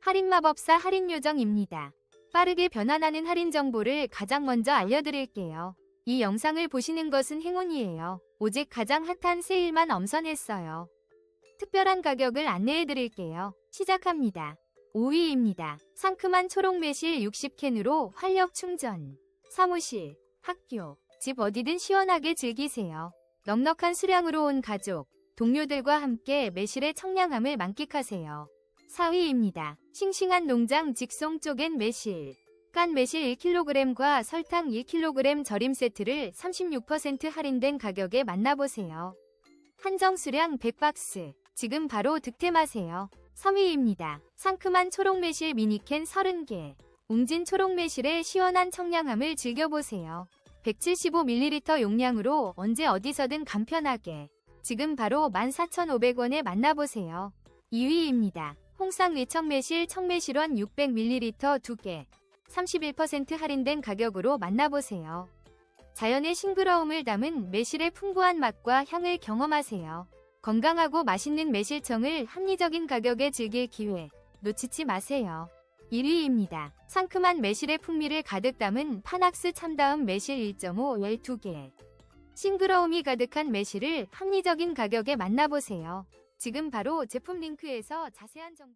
할인마법사 할인요정입니다. 빠르게 변환하는 할인 정보를 가장 먼저 알려드릴게요. 이 영상을 보시는 것은 행운이에요. 오직 가장 핫한 세일만 엄선했어요. 특별한 가격을 안내해드릴게요. 시작합니다. 5위입니다. 상큼한 초록 매실 60캔으로 활력 충전. 사무실, 학교, 집 어디든 시원하게 즐기세요. 넉넉한 수량으로 온 가족, 동료들과 함께 매실의 청량함을 만끽하세요. 4위입니다. 싱싱한 농장 직송 쪼갠 매실. 깐 매실 1kg과 설탕 1kg 절임 세트를 36% 할인된 가격에 만나보세요. 한정 수량 100박스. 지금 바로 득템하세요. 3위입니다. 상큼한 초록 매실 미니캔 30개. 웅진 초록 매실의 시원한 청량함을 즐겨보세요. 175ml 용량으로 언제 어디서든 간편하게. 지금 바로 14,500원에 만나보세요. 2위입니다. 홍상 위청 매실 청매실원 600ml 2개. 31% 할인된 가격으로 만나보세요. 자연의 싱그러움을 담은 매실의 풍부한 맛과 향을 경험하세요. 건강하고 맛있는 매실청을 합리적인 가격에 즐길 기회 놓치지 마세요. 1위입니다. 상큼한 매실의 풍미를 가득 담은 파낙스 참다음 매실 1.5 12개. 싱그러움이 가득한 매실을 합리적인 가격에 만나보세요. 지금 바로 제품 링크에서 자세한 정보